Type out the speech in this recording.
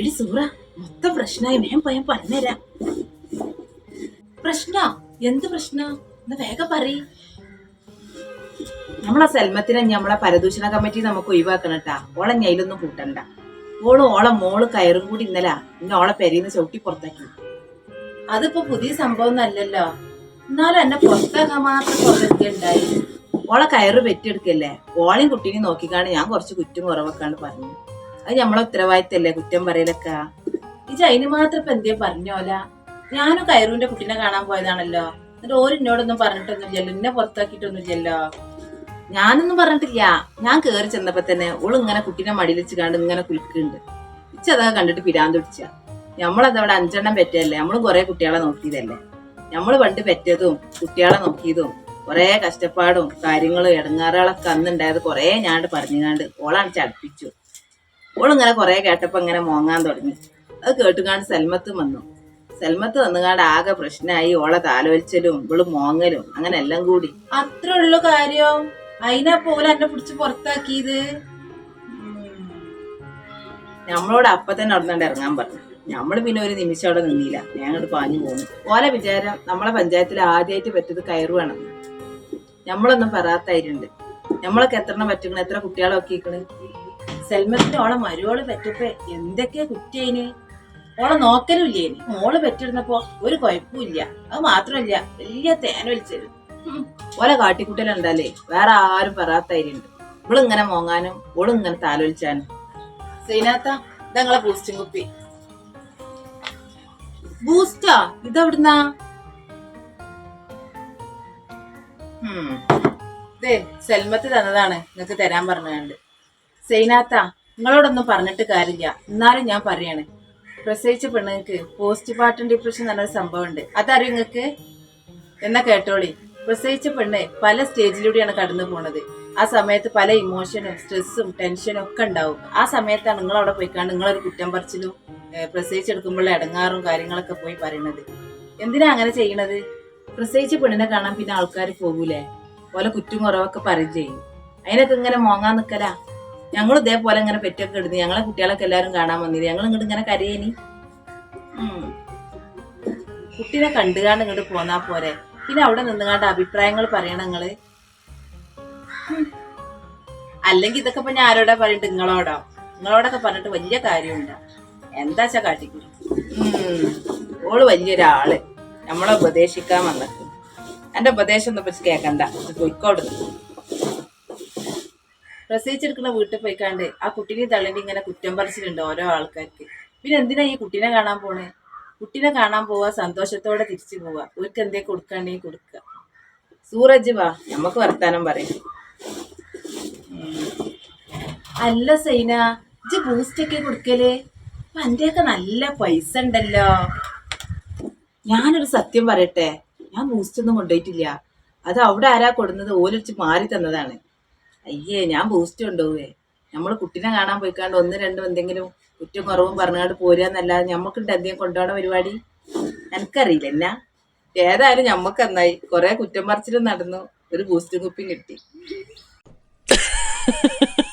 എടി സൂറ മൊത്തം പ്രശ്നമായി വേഗം പോയാൻ പറഞ്ഞുതരാം പ്രശ്ന എന്ത് പ്രശ്ന എന്നാ വേഗം പറയ് നമ്മളെ സെൽമത്തിനെ നമ്മളെ പരദൂഷണ കമ്മിറ്റി നമുക്ക് ഒഴിവാക്കണം കേട്ടാ ഓളെ ഞയിലൊന്നും കൂട്ടണ്ട. ഓൾ ഓളെ മോൾ കയറും കൂടി ഇന്നല. ഇന്ന ഓളെ പെരീന്ന് ചവിട്ടി പുറത്താക്കി. അതിപ്പോ പുതിയ സംഭവം ഒന്നും അല്ലല്ലോ. എന്നാലും എന്നെ പുറത്താക്കാൻ മാത്രം കുറച്ചൊക്കെ ഓളെ കയറ് പെറ്റെടുക്കല്ലേ ഓളെയും കുട്ടീനെയും നോക്കിക്കാണ് ഞാൻ കുറച്ച് കുറ്റം കുറവൊക്കെയാണ് പറഞ്ഞു. അത് നമ്മളെ ഉത്തരവാദിത്തല്ലേ? കുറ്റം പറയലൊക്കെ. ഇജ് അതിന് മാത്രം ഇപ്പൊ എന്തേ പറഞ്ഞോല ഞാനും കയറുവിന്റെ കുട്ടീനെ കാണാൻ പോയതാണല്ലോ. എന്നിട്ട് ഓര് എന്നോടൊന്നും പറഞ്ഞിട്ടൊന്നുമില്ലല്ലോ എന്നെ പുറത്താക്കിയിട്ടൊന്നുമില്ലല്ലോ ഞാനൊന്നും പറഞ്ഞിട്ടില്ല. ഞാൻ കേറി ചെന്നപ്പോ തന്നെ ഓൾ ഇങ്ങനെ കുട്ടീനെ മടിയിലിച്ച് കണ്ട് ഇങ്ങനെ കുലുക്കുന്നുണ്ട്. അതൊക്കെ കണ്ടിട്ട് പിരാൻ തുടിച്ച നമ്മളത് അവിടെ അഞ്ചെണ്ണം പെറ്റല്ലേ നമ്മൾ കുറെ കുട്ടികളെ നോക്കിയതല്ലേ? നമ്മൾ പണ്ട് പെറ്റതും കുട്ടികളെ നോക്കിയതും കുറെ കഷ്ടപ്പാടും കാര്യങ്ങളും ഇടങ്ങാറുകളൊക്കെ അന്നുണ്ടായത് കുറെ ഞാണ്ട് പറഞ്ഞുകാണ്ട് ഓളാണ് ചടപ്പിച്ചു ഓളിങ്ങനെ കുറെ കേട്ടപ്പോ ഇങ്ങനെ മോങ്ങാൻ തുടങ്ങി. അത് കേട്ടുകാണ്ട് സെൽമത്ത് വന്നു. സെൽമത്ത് വന്നുകാണ്ട് ആകെ പ്രശ്നമായി ഓളെ താലോലിച്ചലും ഇവൾ മോങ്ങലും അങ്ങനെ എല്ലാം കൂടി. അത്രേ ഉള്ളു കാര്യം. അതിനാ പോലെ എന്നെ പിടിച്ച് പുറത്താക്കിയത്? നമ്മളോട് അപ്പൊ തന്നെ അവിടെ ഇറങ്ങാൻ പറഞ്ഞു. നമ്മൾ പിന്നെ ഒരു നിമിഷം അവിടെ നിന്നില്ല. ഞാൻ അങ്ങോട്ട് പാഞ്ഞു പോന്നു. ഓലെ വിചാരം നമ്മളെ പഞ്ചായത്തിൽ ആദ്യമായിട്ട് പറ്റത് കയറുവാണെന്ന് നമ്മളൊന്നും പറയാത്തായിട്ടുണ്ട് നമ്മളൊക്കെ എത്ര പറ്റുകണ് എത്ര കുട്ടികളെ നോക്കിക്കണ് സെൽമത്തിന്റെ ഓളെ മരുവോൾ പറ്റപ്പേ എന്തൊക്കെ കുറ്റേന് ഓളെ നോക്കലുമില്ലേന് മോൾ പെറ്റിരുന്നപ്പോ ഒരു കുഴപ്പമില്ല അത് മാത്രമല്ല വലിയ തേന വലിച്ചത്. ഓലെ കാട്ടിക്കുട്ടലുണ്ടല്ലേ വേറെ ആരും പറയാത്തായിട്ടുണ്ട് ഇവളിങ്ങനെ മോങ്ങാനും ഓളിങ്ങനെ താലോലിച്ചാനും. സീനാത്ത ഇതങ്ങളെ ബൂസ്റ്റും കുപ്പി. ബൂസ്റ്റാ ഇതെവിടുന്നാ? സെൽമത്ത് തന്നതാണ്. നിങ്ങക്ക് തരാൻ പറഞ്ഞുണ്ട് സൈനാത്ത നിങ്ങളോടൊന്നും പറഞ്ഞിട്ട് കാര്യമില്ല. എന്നാലും ഞാൻ പറയാണ്. പ്രസവിച്ച പെണ്ണുങ്ങൾക്ക് പോസ്റ്റ് പാർട്ടം ഡിപ്രഷൻ എന്ന് പറഞ്ഞൊരു സംഭവം ഉണ്ട് അതറിയും നിങ്ങൾക്ക്? എന്നാ കേട്ടോളി. പ്രസവിച്ച പെണ്ണ് പല സ്റ്റേജിലൂടെയാണ് കടന്നു പോണത്. ആ സമയത്ത് പല ഇമോഷനും സ്ട്രെസ്സും ടെൻഷനും ഒക്കെ ഉണ്ടാവും. ആ സമയത്താണ് നിങ്ങൾ അവിടെ പോയിക്കാണ്ട് നിങ്ങളൊരു കുറ്റം പറിച്ചിലും പ്രസവിച്ചെടുക്കുമ്പോഴുള്ള ഇടങ്ങാറും കാര്യങ്ങളൊക്കെ പോയി പറയണത്. എന്തിനാ അങ്ങനെ ചെയ്യണത്? പ്രസവിച്ച പെണ്ണിനെ കാണാൻ പിന്നെ ആൾക്കാർ പോകൂലേ? പോലെ കുറ്റും കുറവൊക്കെ പറയും ചെയ്യും. അതിനൊക്കെ ഇങ്ങനെ മോങ്ങാൻ നിക്കലാ? ഞങ്ങൾ ഇതേപോലെ ഇങ്ങനെ പെറ്റൊക്കെ ഇടുന്നു. ഞങ്ങളെ കുട്ടികളൊക്കെ എല്ലാവരും കാണാൻ വന്നില്ല? ഞങ്ങൾ ഇങ്ങോട്ട് ഇങ്ങനെ കരയേനി. കുട്ടീനെ കണ്ടുകാണ്ട് ഇങ്ങോട്ട് പോന്നാ പോരെ. പിന്നെ അവിടെ നിന്നുകാണ്ട് അഭിപ്രായങ്ങൾ പറയണം നിങ്ങൾ. അല്ലെങ്കി അല്ലെങ്കിൽ ഇതൊക്കെ ഇപ്പൊ ഞാൻ ആരോടാ പറഞ്ഞിട്ട് നിങ്ങളോടോ? നിങ്ങളോടൊക്കെ പറഞ്ഞിട്ട് വലിയ കാര്യമുണ്ട് എന്താച്ചാ കാട്ടിക്കും. ഓൾ വലിയൊരാൾ. നമ്മളെ ഉപദേശിക്കാൻ വന്നിട്ട്. എന്റെ ഉപദേശം ഒന്നും പറ്റി കേക്കണ്ട. പൊയ്ക്കോടുന്നു പ്രസവിച്ചെടുക്കുന്ന വീട്ടിൽ പോയിക്കാണ്ട് ആ കുട്ടീനെ തള്ളിന്റെ ഇങ്ങനെ കുറ്റം പറിച്ചിട്ടുണ്ട് ഓരോ ആൾക്കാർക്ക്. പിന്നെ എന്തിനാ ഈ കുട്ടീനെ കാണാൻ പോണേ? കുട്ടീനെ കാണാൻ പോവാ സന്തോഷത്തോടെ തിരിച്ചു പോവാ. ഓർക്ക് എന്തേ കൊടുക്കണ്ടേ കൊടുക്കുക സൂറജ് വാ നമുക്ക് വർത്താനം പറയും. അല്ല സൈന ഇജ്ജ് ബൂസ്റ്റൊക്കെ കൊടുക്കലേ? അന്റെയൊക്കെ നല്ല പൈസ ഉണ്ടല്ലോ. ഞാനൊരു സത്യം പറയട്ടെ. ഞാൻ ബൂസ്റ്റ് ഒന്നും കൊണ്ടുപോയിട്ടില്ല. അത് അവിടെ ആരാ കൊടുന്നത്? ഓലൊച്ച് മാറി തന്നതാണ്. അയ്യേ ഞാൻ ബൂസ്റ്റ് കൊണ്ടുപോവേ നമ്മൾ കുട്ടീനെ കാണാൻ പോയിക്കാണ്ട് ഒന്ന് രണ്ടും എന്തെങ്കിലും കുറ്റം കുറവും പറഞ്ഞാണ്ട് പോരാന്നല്ലാതെ ഞമ്മക്കുണ്ട് എന്തെങ്കിലും കൊണ്ടുപോകണ പരിപാടി? എനിക്കറിയില്ല. എന്നാ? ഏതായാലും ഞമ്മക്ക് എന്നായി കുറെ കുറ്റം പറിച്ചിലും നടന്നു. ഒരു ബൂസ്റ്റ് കുപ്പിയും കിട്ടി.